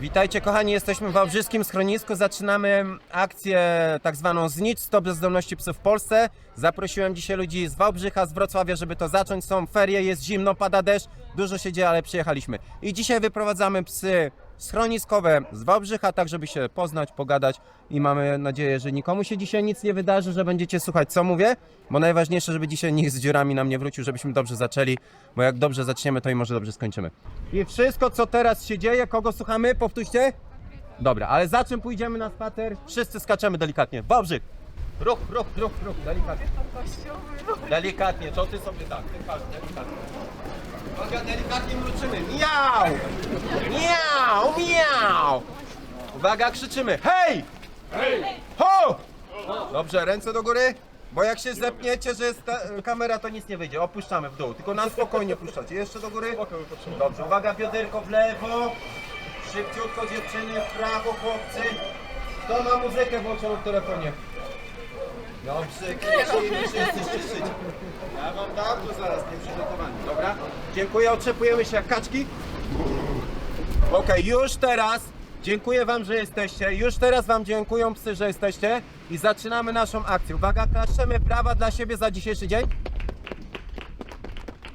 Witajcie kochani, jesteśmy w Wałbrzyskim schronisku. Zaczynamy akcję tak zwaną Znicz Stop Bezdomności Psów w Polsce. Zaprosiłem dzisiaj ludzi z Wałbrzycha, z Wrocławia, żeby to zacząć. Są ferie, jest zimno, pada deszcz, dużo się dzieje, ale przyjechaliśmy. I dzisiaj wyprowadzamy psy schroniskowe z Wałbrzycha, tak żeby się poznać, pogadać i mamy nadzieję, że nikomu się dzisiaj nic nie wydarzy, że będziecie słuchać co mówię, bo najważniejsze, żeby dzisiaj nikt z dziurami nam nie wrócił, żebyśmy dobrze zaczęli, bo jak dobrze zaczniemy, to i może dobrze skończymy. I wszystko, co teraz się dzieje, kogo słuchamy? Powtórzcie. Dobra, ale za czym pójdziemy na spacer? Wszyscy skaczemy delikatnie. Wałbrzyk! Ruch, ruch, ruch, ruch, delikatnie. Delikatnie, to ty sobie tak, delikatnie. Uwaga, delikatnie mruczymy. Miau! Miau, miau! Uwaga, krzyczymy. Hej! Hej! Ho! Dobrze, ręce do góry. Bo jak się zepniecie, że jest ta, kamera, to nic nie wyjdzie. Opuszczamy w dół. Tylko na spokojnie puszczacie. Jeszcze do góry. Dobrze, uwaga, bioderko w lewo. Szybciutko dziewczyny, w prawo chłopcy. Kto ma muzykę włączoną w telefonie? Dobrze, krzyczymy, wszyscy krzyczycie. Ja wam dam to zaraz, nie przygotowani. Dobra? Dziękuję, otrzepujemy się jak kaczki. Okej, już teraz dziękuję wam, że jesteście. Już teraz wam dziękuję psy, że jesteście. I zaczynamy naszą akcję. Uwaga, klaszczemy brawa dla siebie za dzisiejszy dzień.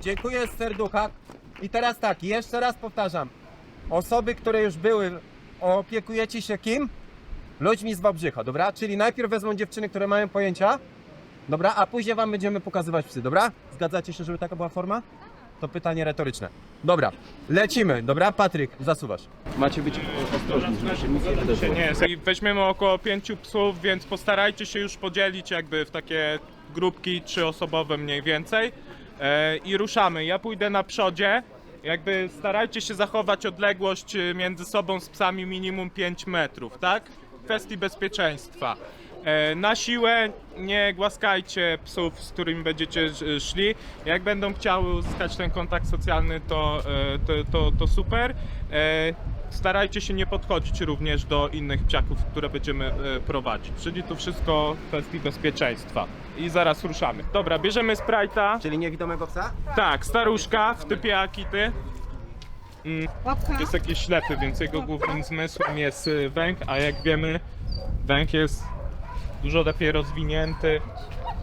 Dziękuję serducha. I teraz tak, jeszcze raz powtarzam. Osoby, które już były, opiekujecie się kim? Ludźmi z Wałbrzycha, dobra? Czyli najpierw wezmą dziewczyny, które mają pojęcia, dobra? A później wam będziemy pokazywać psy, dobra? Zgadzacie się, żeby taka była forma? To pytanie retoryczne. Dobra, lecimy, dobra? Patryk, zasuwasz. Macie być ostrożni, nic nie wydarzyło. Nie, i weźmiemy około pięciu psów, więc postarajcie się już podzielić jakby w takie grupki trzyosobowe mniej więcej e, i ruszamy. Ja pójdę na przodzie, jakby starajcie się zachować odległość e, między sobą z psami minimum 5 metrów, tak? Kwestii bezpieczeństwa. E, Na siłę nie głaskajcie psów, z którymi będziecie szli. Jak będą chciały uzyskać ten kontakt socjalny, to, e, to, to, to super. E, Starajcie się nie podchodzić również do innych psiaków, które będziemy prowadzić. Czyli to wszystko w kwestii bezpieczeństwa. I zaraz ruszamy. Dobra, bierzemy Sprite'a. Czyli niewidomego psa? Tak, staruszka w typie Akity. Mm, jest jakiś ślepy, więc jego głównym zmysłem jest y, węch, a jak wiemy, węch jest dużo lepiej rozwinięty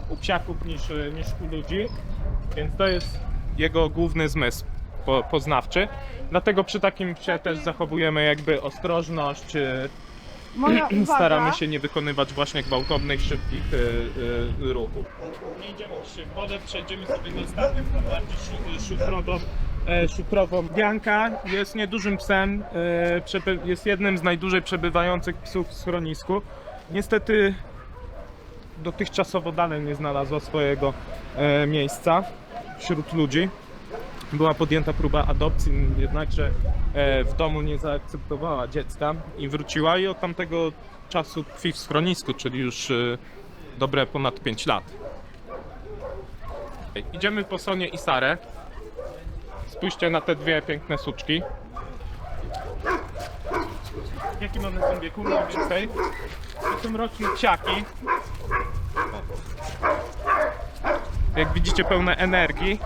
u psiaków niż, y, niż u ludzi, więc to jest jego główny zmysł po, poznawczy. Dlatego przy takim psie też zachowujemy jakby ostrożność, y, Moja uwaga. staramy się nie wykonywać właśnie gwałtownych, szybkich y, y, ruchów. Nie idziemy w wodę, przejdziemy sobie niestety bardziej szu- szufrodą, e, szufrową. Bianka jest niedużym psem, e, jest jednym z najdłużej przebywających psów w schronisku. Niestety dotychczasowo dalej nie znalazła swojego e, miejsca wśród ludzi. Była podjęta próba adopcji, jednakże e, w domu nie zaakceptowała dziecka i wróciła i od tamtego czasu tkwi w schronisku, czyli już e, dobre ponad 5 lat. Idziemy po Sonię i Sarę. Spójrzcie na te dwie piękne suczki. W jakim one są wieku mniej więcej? To są roczne psiaki. Jak widzicie pełne energii.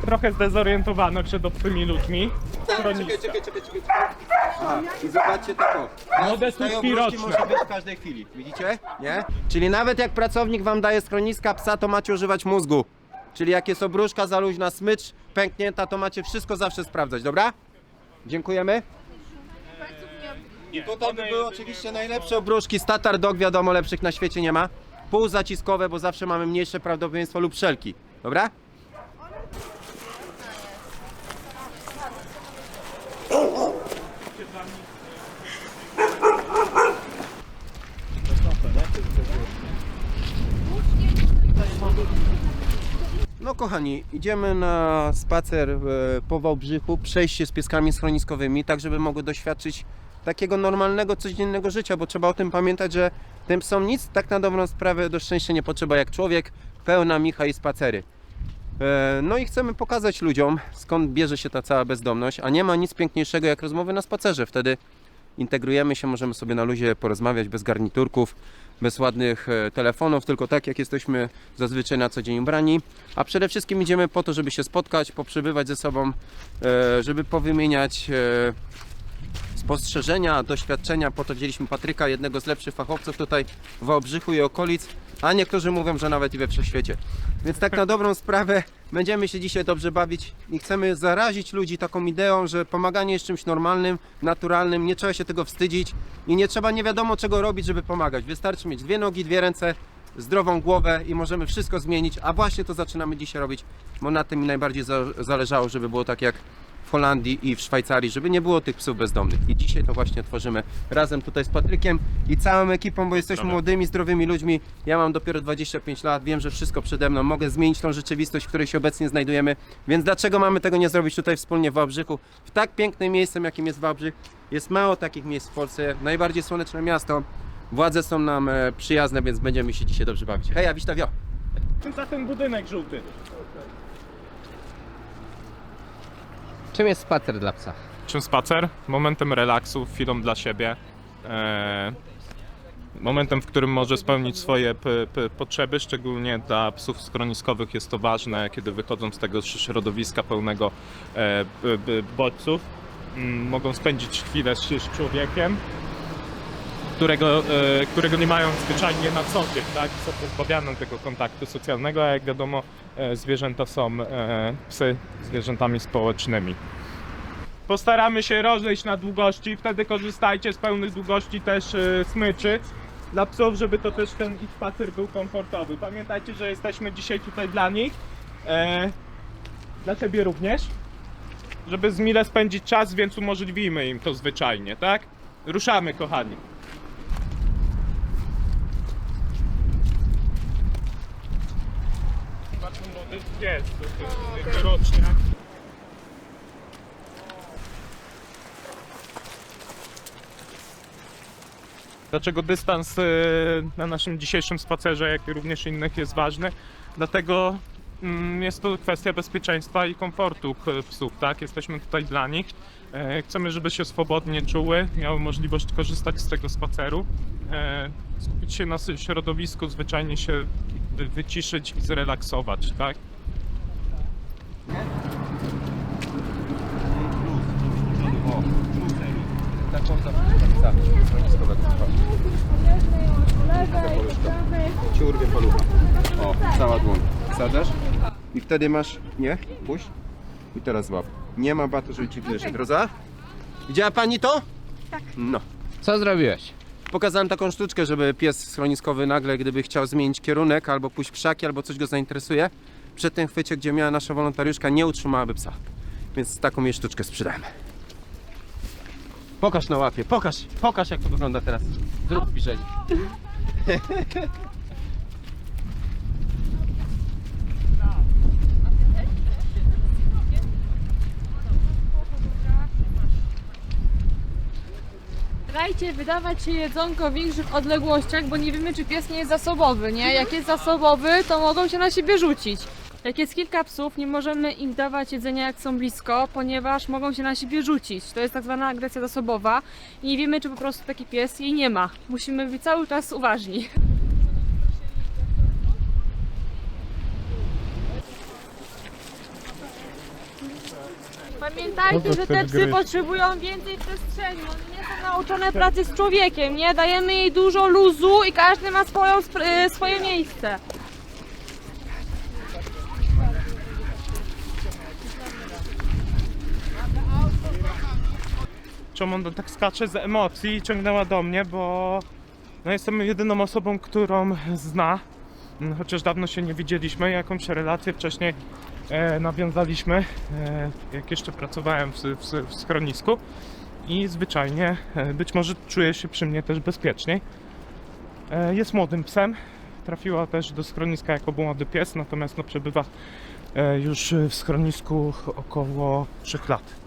Trochę zdezorientowane przed obcymi ludźmi. Czekaj, czekaj, czekaj. Aha, i zobaczcie tako. Młode obruczki roczne. może być w każdej chwili, widzicie? Nie? Czyli nawet jak pracownik wam daje schroniska psa, to macie używać mózgu. Czyli jak jest obruszka za luźna, smycz pęknięta, to macie wszystko zawsze sprawdzać, dobra? Dziękujemy. I tutaj by były oczywiście najlepsze obruszki z Tatar Dog, wiadomo, lepszych na świecie nie ma. Półzaciskowe, bo zawsze mamy mniejsze prawdopodobieństwo lub szelki, dobra? No kochani, idziemy na spacer e, po Wałbrzychu, przejść się z pieskami schroniskowymi, tak żeby mogły doświadczyć takiego normalnego, codziennego życia, bo trzeba o tym pamiętać, że tym psom nic tak na dobrą sprawę do szczęścia nie potrzeba jak człowiek, pełna micha i spacery. E, No i chcemy pokazać ludziom, skąd bierze się ta cała bezdomność, a nie ma nic piękniejszego jak rozmowy na spacerze. Wtedy integrujemy się, możemy sobie na luzie porozmawiać bez garniturków, bez ładnych e, telefonów, tylko tak jak jesteśmy zazwyczaj na co dzień ubrani. A przede wszystkim idziemy po to, żeby się spotkać, poprzebywać ze sobą, e, żeby powymieniać e, spostrzeżenia, doświadczenia. Po to wzięliśmy Patryka, jednego z lepszych fachowców tutaj w Wałbrzychu i okolic, a niektórzy mówią, że nawet i we wszechświecie. Więc tak na dobrą sprawę będziemy się dzisiaj dobrze bawić i chcemy zarazić ludzi taką ideą, że pomaganie jest czymś normalnym, naturalnym, nie trzeba się tego wstydzić i nie trzeba nie wiadomo czego robić, żeby pomagać. Wystarczy mieć dwie nogi, dwie ręce, zdrową głowę i możemy wszystko zmienić, a właśnie to zaczynamy dzisiaj robić, bo na tym mi najbardziej za- zależało, żeby było tak jak w Holandii i w Szwajcarii, żeby nie było tych psów bezdomnych. I dzisiaj to właśnie tworzymy razem tutaj z Patrykiem i całą ekipą, bo jesteśmy młodymi, zdrowymi ludźmi. Ja mam dopiero 25 lat, wiem, że wszystko przede mną. Mogę zmienić tą rzeczywistość, w której się obecnie znajdujemy. Więc dlaczego mamy tego nie zrobić tutaj wspólnie w Wałbrzychu? W tak pięknym miejscem, jakim jest Wałbrzych. Jest mało takich miejsc w Polsce. Najbardziej słoneczne miasto. Władze są nam e, przyjazne, więc będziemy się dzisiaj dobrze bawić. Hej, a Wiśta, wio! Za ten budynek żółty. Czym jest spacer dla psa? Czym spacer? Momentem relaksu, chwilą dla siebie. E, momentem, w którym może spełnić swoje potrzeby, szczególnie dla psów schroniskowych jest to ważne, kiedy wychodzą z tego środowiska pełnego e, bodźców. Mm, mogą spędzić chwilę z, z człowiekiem, którego, e, którego nie mają zwyczajnie na co dzień, tak? Są pozbawiane tego kontaktu socjalnego, a jak wiadomo zwierzęta są e, psy zwierzętami społecznymi. Postaramy się rozejść na długości, wtedy korzystajcie z pełnych długości też e, smyczy dla psów, żeby to też ten ich spacer był komfortowy. Pamiętajcie, że jesteśmy dzisiaj tutaj dla nich, e, dla Ciebie również, żeby z mile spędzić czas, więc umożliwimy im to zwyczajnie, tak? Ruszamy, kochani. Bardzo młody jest, to jest roczniak. Dlaczego dystans e, na naszym dzisiejszym spacerze, jak i również innych jest ważny? Dlatego mm, jest to kwestia bezpieczeństwa i komfortu psów, tak? Jesteśmy tutaj dla nich. E, Chcemy, żeby się swobodnie czuły, miały możliwość korzystać z tego spaceru, e, skupić się na środowisku, zwyczajnie się wy- wyciszyć i zrelaksować, tak? Ci urwie palucha. O, cała dłoń. Wsadzasz i wtedy masz... Nie? Puść. I teraz złap. Nie ma batu, żeby ci wyszedł. Roza? Widziała pani to? Tak. No. Co zrobiłeś? Pokazałem taką sztuczkę, żeby pies schroniskowy nagle, gdyby chciał zmienić kierunek, albo pójść w krzaki, albo coś go zainteresuje, przy tym chwycie, gdzie miała nasza wolontariuszka, nie utrzymałaby psa. Więc taką jej sztuczkę sprzedamy. Pokaż na łapie, pokaż, pokaż jak to wygląda teraz. Zrób zbliżenie. Starajcie wydawać się jedzonko w większych odległościach, bo nie wiemy, czy pies nie jest zasobowy, nie? Jak jest zasobowy, to mogą się na siebie rzucić. Jak jest kilka psów, nie możemy im dawać jedzenia jak są blisko, ponieważ mogą się na siebie rzucić. To jest tak zwana agresja zasobowa i nie wiemy, czy po prostu taki pies jej nie ma. Musimy być cały czas uważni. Pamiętajcie, że te psy potrzebują więcej przestrzeni. One nie są nauczone pracy z człowiekiem, nie? Dajemy jej dużo luzu i każdy ma swoją, y, swoje miejsce. Czemu ona tak skacze z emocji i ciągnęła do mnie, bo no jestem jedyną osobą, którą zna. Chociaż dawno się nie widzieliśmy, jakąś relację wcześniej e, nawiązaliśmy, e, jak jeszcze pracowałem w, w, w schronisku i zwyczajnie e, być może czuje się przy mnie też bezpieczniej. E, jest młodym psem, trafiła też do schroniska jako młody pies, natomiast no, przebywa e, już w schronisku około 3 lat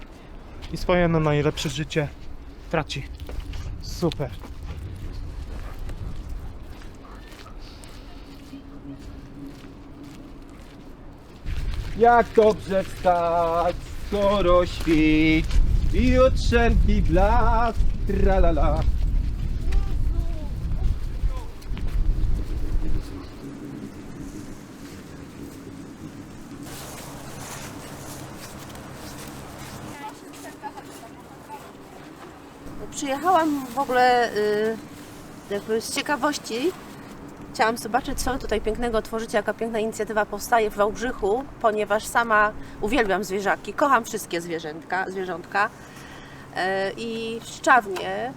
i swoje no najlepsze życie traci. Super. Jak dobrze wstać, skoro świt. i jutrzenki blask, tralala. Przyjechałam w ogóle y, jakby z ciekawości. Chciałam zobaczyć, co tutaj pięknego tworzycie, jaka piękna inicjatywa powstaje w Wałbrzychu, ponieważ sama uwielbiam zwierzaki, kocham wszystkie zwierzętka, zwierzątka. E, I szczawnie,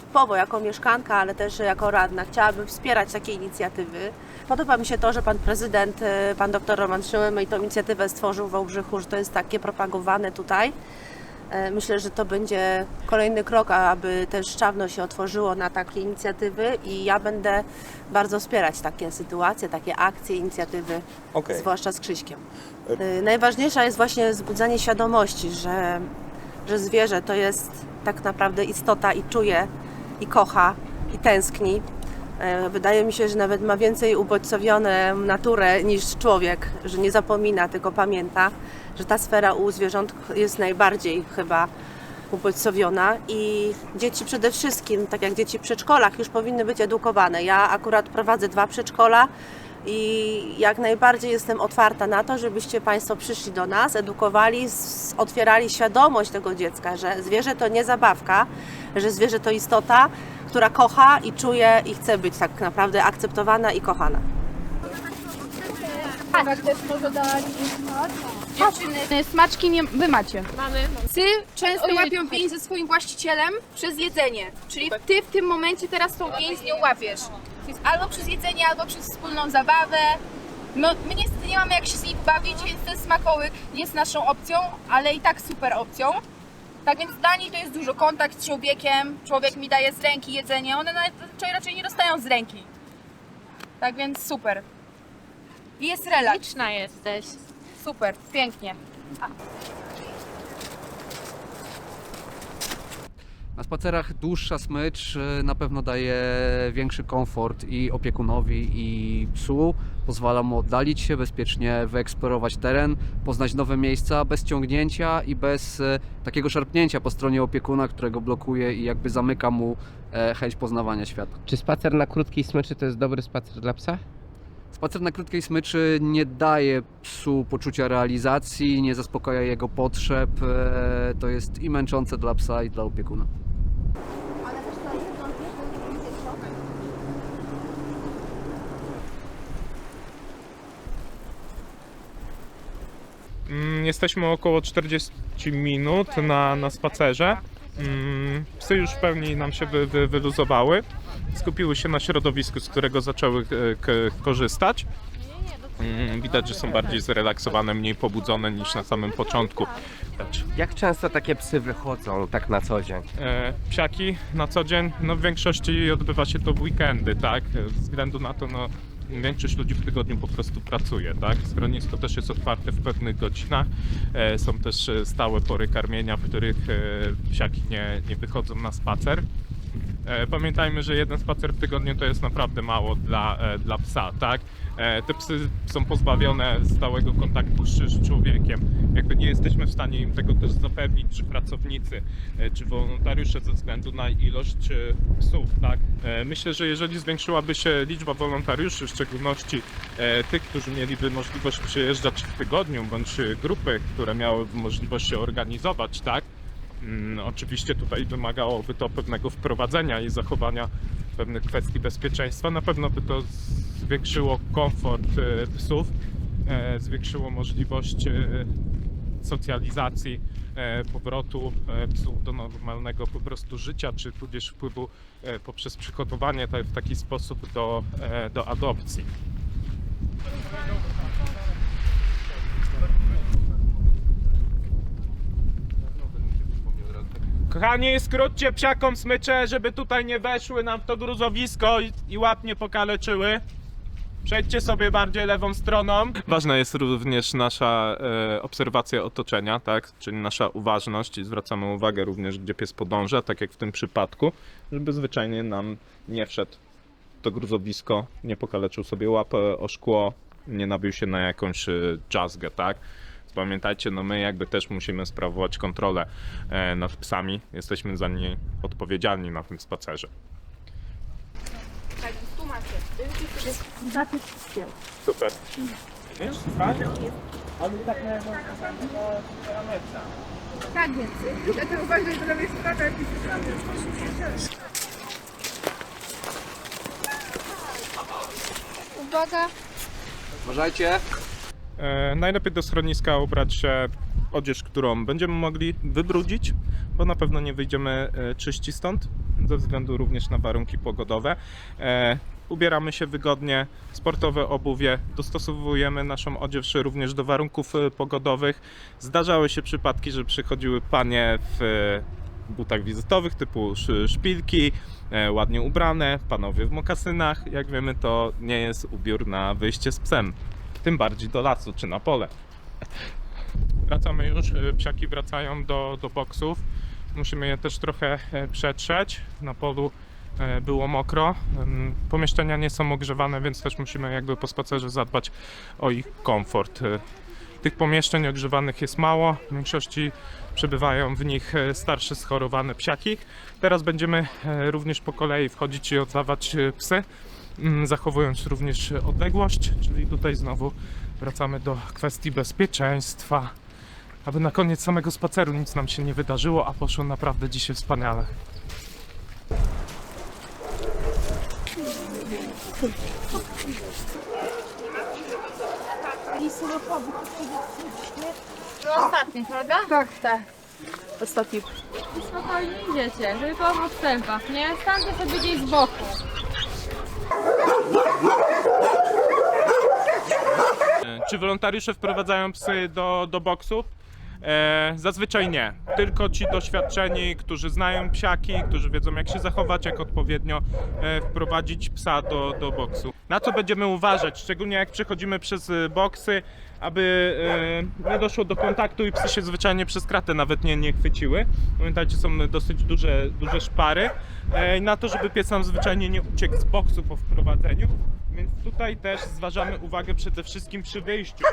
typowo jako mieszkanka, ale też jako radna, chciałabym wspierać takie inicjatywy. Podoba mi się to, że pan prezydent, e, pan doktor Roman Szyłymy tą inicjatywę stworzył w Wałbrzychu, że to jest takie propagowane tutaj. E, Myślę, że to będzie kolejny krok, aby też Szczawno się otworzyło na takie inicjatywy i ja będę bardzo wspierać takie sytuacje, takie akcje, inicjatywy, Okej. zwłaszcza z Krzyśkiem. E, Najważniejsza jest właśnie wzbudzanie świadomości, że, że zwierzę to jest tak naprawdę istota i czuje, i kocha, i tęskni. E, Wydaje mi się, że nawet ma więcej ubodźcowione naturę niż człowiek, że nie zapomina, tylko pamięta, że ta sfera u zwierząt jest najbardziej chyba ubodźcowiona i dzieci przede wszystkim, tak jak dzieci w przedszkolach, już powinny być edukowane. Ja akurat prowadzę dwa przedszkola i jak najbardziej jestem otwarta na to, żebyście Państwo przyszli do nas, edukowali, otwierali świadomość tego dziecka, że zwierzę to nie zabawka, że zwierzę to istota, która kocha i czuje i chce być tak naprawdę akceptowana i kochana. Dziewczyny, smaczki nie, wy macie. Mamy. Psy często łapią pięć ze swoim właścicielem przez jedzenie. Czyli ty w tym momencie teraz tą pięć nie łapiesz. Więc albo przez jedzenie, albo przez wspólną zabawę. No, my niestety nie mamy jak się z nimi bawić, więc ten smakołyk jest naszą opcją, ale i tak super opcją. Tak więc dla niej to jest dużo kontakt z człowiekiem, człowiek mi daje z ręki jedzenie, one raczej, raczej nie dostają z ręki. Tak więc super. I jest relaks. Liczna jesteś. Super, pięknie. Na spacerach dłuższa smycz y, na pewno daje większy komfort i opiekunowi, i psu. Pozwala mu oddalić się bezpiecznie, wyeksplorować teren, poznać nowe miejsca bez ciągnięcia i bez e, takiego szarpnięcia po stronie opiekuna, którego blokuje i jakby zamyka mu e, chęć poznawania świata. Czy spacer na krótkiej smyczy to jest dobry spacer dla psa? Spacer na krótkiej smyczy nie daje psu poczucia realizacji, nie zaspokaja jego potrzeb. e, To jest i męczące dla psa, i dla opiekuna. Mm, Jesteśmy około 40 minut na, na spacerze. Mm, Psy już w pełni nam się wy, wy, wyluzowały. Skupiły się na środowisku, z którego zaczęły e, k- korzystać. Mm, Widać, że są bardziej zrelaksowane, mniej pobudzone niż na samym początku. Jak często takie psy wychodzą tak na co dzień? e, psiaki na co dzień, no w większości odbywa się to w weekendy, tak? Ze względu na to, no większość ludzi w tygodniu po prostu pracuje, tak? Schronisko też jest otwarte w pewnych godzinach. E, są też e, stałe pory karmienia, w których e, psiaki nie, nie wychodzą na spacer. E, Pamiętajmy, że jeden spacer w tygodniu to jest naprawdę mało dla, e, dla psa, tak? E, Te psy są pozbawione stałego kontaktu z, człowiekiem. Jakby nie jesteśmy w stanie im tego też zapewnić, czy pracownicy, e, czy wolontariusze ze względu na ilość e, psów, tak? Myślę, że jeżeli zwiększyłaby się liczba wolontariuszy, w szczególności tych, którzy mieliby możliwość przyjeżdżać w tygodniu, bądź grupy, które miałyby możliwość się organizować, tak? Mm, Oczywiście tutaj wymagałoby to pewnego wprowadzenia i zachowania pewnych kwestii bezpieczeństwa. Na pewno by to zwiększyło komfort e, psów, e, zwiększyło możliwość e, socjalizacji, powrotu psów do normalnego po prostu życia, czy tudzież wpływu poprzez przygotowanie w taki sposób do, do adopcji. Kochani, skróćcie psiakom smycze, żeby tutaj nie weszły nam w to gruzowisko i, i łap nie pokaleczyły. Przejdźcie sobie bardziej lewą stroną. Ważna jest również nasza e, obserwacja otoczenia, tak? Czyli nasza uważność i zwracamy uwagę również, gdzie pies podąża, tak jak w tym przypadku, żeby zwyczajnie nam nie wszedł to gruzowisko, nie pokaleczył sobie łapę o szkło, nie nabił się na jakąś e, jazzgę, tak? pamiętajcie, no my jakby też musimy sprawować kontrolę e, nad psami. Jesteśmy za nie odpowiedzialni na tym spacerze. Tak, tu macie. Super. Tak więc. Dlatego uważaj, że robię sprawę. Uwaga. Uważajcie. E, najlepiej do schroniska ubrać się odzież, którą będziemy mogli wybrudzić, bo na pewno nie wyjdziemy e, czyści stąd, ze względu również na warunki pogodowe. E, ubieramy się wygodnie, sportowe obuwie, dostosowujemy naszą odzież również do warunków e, pogodowych. Zdarzały się przypadki, że przychodziły panie w e, butach wizytowych typu sz- szpilki, e, ładnie ubrane, panowie w mokasynach. Jak wiemy, to nie jest ubiór na wyjście z psem tym bardziej do lasu czy na pole. Wracamy już, psiaki wracają do, do boksów. Musimy je też trochę przetrzeć. Na polu było mokro. Pomieszczenia nie są ogrzewane, więc też musimy jakby po spacerze zadbać o ich komfort. Y, Tych pomieszczeń ogrzewanych jest mało. W większości przebywają w nich e, starsze schorowane psiaki. Teraz będziemy e, również po kolei wchodzić i oddawać e, psy mm, zachowując również odległość, czyli tutaj znowu wracamy do kwestii bezpieczeństwa, aby na koniec samego spaceru nic nam się nie wydarzyło, a poszło naprawdę dzisiaj wspaniale. Ostatni, prawda? Tak, tak. Ostatni. Spokojnie idziecie, tylko w odstępach, nie? Stańcie sobie gdzieś z boku. E, Czy wolontariusze wprowadzają psy do, do boksów? E, zazwyczaj nie. Tylko ci doświadczeni, którzy znają psiaki, którzy wiedzą jak się zachować, jak odpowiednio e, wprowadzić psa do, do boksu. Na co będziemy uważać, szczególnie jak przechodzimy przez e, boksy, aby e, nie doszło do kontaktu i psy się zwyczajnie przez kratę nawet nie, nie chwyciły. Pamiętajcie, są dosyć duże, duże szpary. E, na to, żeby pies nam zwyczajnie nie uciekł z boksu po wprowadzeniu. Więc tutaj też zważamy uwagę przede wszystkim przy wyjściu.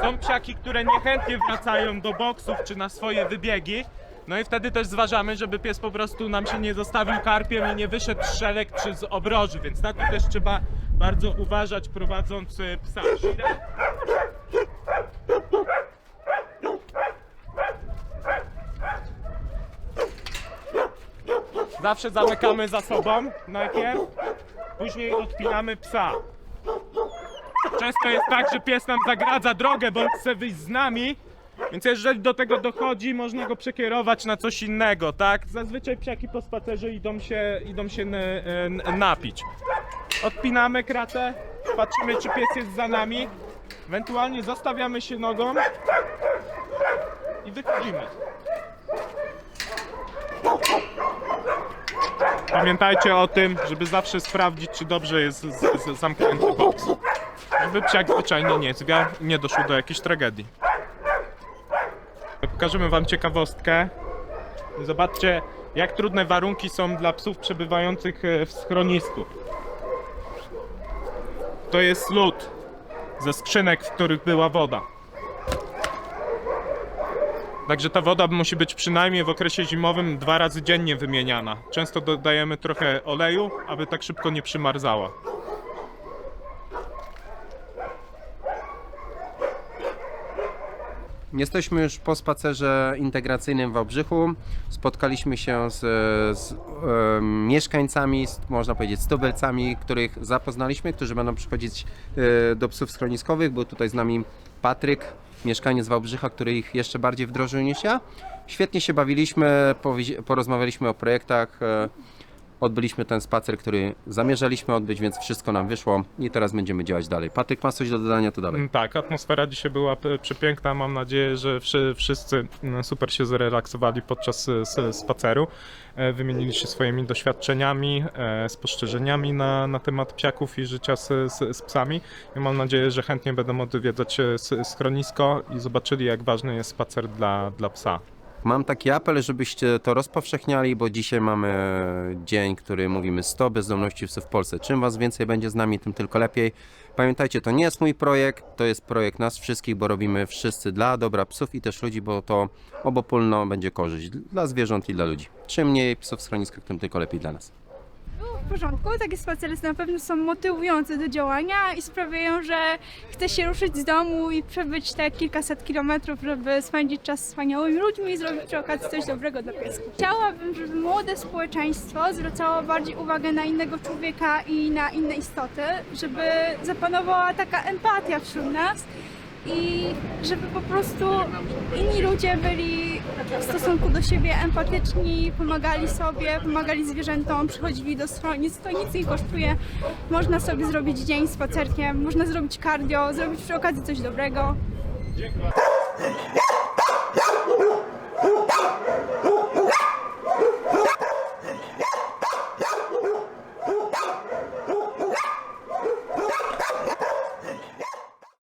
Są psiaki, które niechętnie wracają do boksów czy na swoje wybiegi. No i wtedy też zważamy, żeby pies po prostu nam się nie zostawił karpiem i nie wyszedł z szelek czy z obroży, więc na to też trzeba bardzo uważać prowadząc e, psa. Zawsze zamykamy za sobą najpierw, później odpinamy psa. Często jest tak, że pies nam zagradza drogę, bo chce wyjść z nami, więc jeżeli do tego dochodzi, można go przekierować na coś innego, tak? Zazwyczaj psiaki po spacerze idą się, idą się n, napić. Odpinamy kratę, patrzymy czy pies jest za nami, ewentualnie zostawiamy się nogą i wychodzimy. Pamiętajcie o tym, żeby zawsze sprawdzić, czy dobrze jest z, z, zamknięty boks. Żeby psiak zwyczajnie nie zwiał i nie doszło do jakiejś tragedii. Pokażemy wam ciekawostkę. Zobaczcie, jak trudne warunki są dla psów przebywających e, w schronisku. To jest lód ze skrzynek, w których była woda. Także ta woda musi być przynajmniej w okresie zimowym dwa razy dziennie wymieniana. Często dodajemy trochę oleju, aby tak szybko nie przymarzała. Jesteśmy już po spacerze integracyjnym w Wałbrzychu. Spotkaliśmy się z, z em, mieszkańcami, z, można powiedzieć, z tubylcami, których zapoznaliśmy, którzy będą przychodzić e, do psów schroniskowych. Był tutaj z nami Patryk, mieszkaniec Wałbrzycha, który ich jeszcze bardziej wdrożył niż ja. Świetnie się bawiliśmy, porozmawialiśmy o projektach. Odbyliśmy ten spacer, który zamierzaliśmy odbyć, więc wszystko nam wyszło i teraz będziemy działać dalej. Patryk, masz coś do dodania, to dalej. Mm, Tak, atmosfera dzisiaj była przepiękna. Mam nadzieję, że wszy, wszyscy mm, super się zrelaksowali podczas e, spaceru. E, Wymienili się swoimi doświadczeniami, e, spostrzeżeniami na, na temat psiaków i życia z, z, z psami. I mam nadzieję, że chętnie będą odwiedzać schronisko i zobaczyli, jak ważny jest spacer dla, dla psa. Mam taki apel, żebyście to rozpowszechniali, bo dzisiaj mamy dzień, który mówimy 100 bezdomności w Polsce. Czym was więcej będzie z nami, tym tylko lepiej. Pamiętajcie, to nie jest mój projekt, to jest projekt nas wszystkich, bo robimy wszyscy dla dobra psów i też ludzi, bo to obopólno będzie korzyść dla zwierząt i dla ludzi. Czym mniej psów w schroniskach, tym tylko lepiej dla nas. W porządku. Takie spacery na pewno są motywujące do działania i sprawiają, że chce się ruszyć z domu i przebyć te kilkaset kilometrów, żeby spędzić czas z wspaniałymi ludźmi i zrobić przy okazji coś dobrego dla piesków. Chciałabym, żeby młode społeczeństwo zwracało bardziej uwagę na innego człowieka i na inne istoty, żeby zapanowała taka empatia wśród nas i żeby po prostu inni ludzie byli w stosunku do siebie empatyczni, pomagali sobie, pomagali zwierzętom, przychodzili do schronisk. To nic nie kosztuje. Można sobie zrobić dzień spacerkiem, można zrobić cardio, zrobić przy okazji coś dobrego.